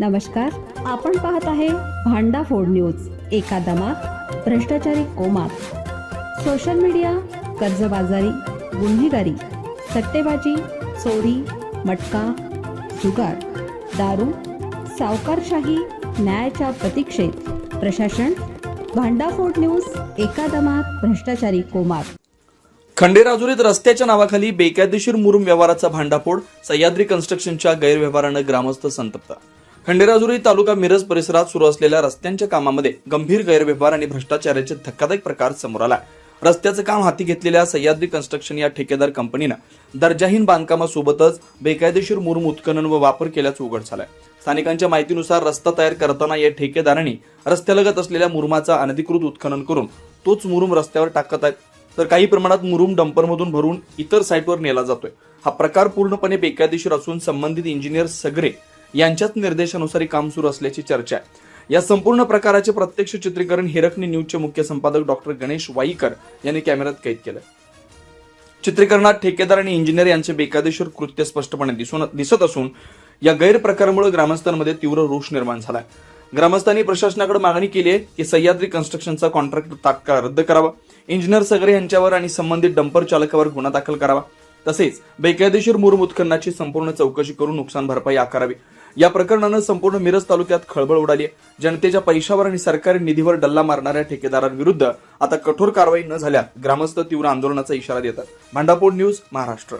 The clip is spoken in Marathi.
नमस्कार आपण पाहत आहे भांडा फोड न्यूज एका दमात भ्रष्टाचारी कोमात. सोशल मीडिया कर्जबाजारी गुन्हेगारी सट्टेबाजी चोरी मटका जुगार दारू सावकारशाही न्यायाच्या प्रतीक्षेत. प्रशासन भांडाफोड न्यूज एका दमात भ्रष्टाचारी कोमात. खंडेराजुरीत रस्त्याच्या नावाखाली बेकायदेशीर मुरुम व्यवहाराचा भांडाफोड सह्याद्री कन्स्ट्रक्शनच्या गैरव्यवहारानं ग्रामस्थ संतप्त. खंडेराजुरी तालुका मिरज परिसरात सुरू असलेल्या रस्त्यांच्या कामामध्ये गंभीर गैरव्यवहार आणि भ्रष्टाचाराचे धक्कादायक प्रकार समोर आला रस्त्याचं काम हाती घेतलेल्या सह्याद्री कन्स्ट्रक्शन या ठेकेदार कंपनीनं दर्जाहीन बांधकामासोबतच बेकायदेशीर मुरुम उत्खनन व वापर केल्याचं उघड झालंय. स्थानिकांच्या माहितीनुसार रस्ता तयार करताना या ठेकेदारांनी रस्त्यालगत असलेल्या मुरुमाचा अनधिकृत उत्खनन करून तोच मुरुम रस्त्यावर टाकत आहेत. तर काही प्रमाणात मुरुम डंपरमधून भरून इतर साईटवर नेला जातोय. हा प्रकार पूर्णपणे बेकायदेशीर असून संबंधित इंजिनियर सगरे यांच्याच निर्देशानुसार काम सुरू असल्याची चर्चा आहे. या संपूर्ण प्रकाराचे प्रत्यक्ष चित्रीकरण हिरकणी न्यूजचे मुख्य संपादक डॉक्टर गणेश वाईकर यांनी कॅमेऱ्यात कैद केलं. चित्रीकरणात ठेकेदार आणि इंजिनियर यांचे बेकायदेशीर कृत्य स्पष्टपणे दिसून दिसत असून या गैरप्रकारामुळे ग्रामस्थांमध्ये तीव्र रोष निर्माण झालाय ग्रामस्थांनी प्रशासनाकडे मागणी केली आहे की सह्याद्री कन्स्ट्रक्शनचा कॉन्ट्रॅक्ट तात्काळ रद्द करावा. इंजिनियर सगरे यांच्यावर आणि संबंधित डंपर चालकावर गुन्हा दाखल करावा. तसेच बेकायदेशीर मूर उत्खननाची संपूर्ण चौकशी करून नुकसान भरपाई आकारावी. या प्रकरणानं संपूर्ण मिरज तालुक्यात खळबळ उडाली आहे. जनतेच्या पैशावर आणि सरकारी निधीवर डल्ला मारणाऱ्या ठेकेदारांविरुद्ध आता कठोर कारवाई न झाल्यास ग्रामस्थ तीव्र आंदोलनाचा इशारा देतात. भांडापूर न्यूज महाराष्ट्र.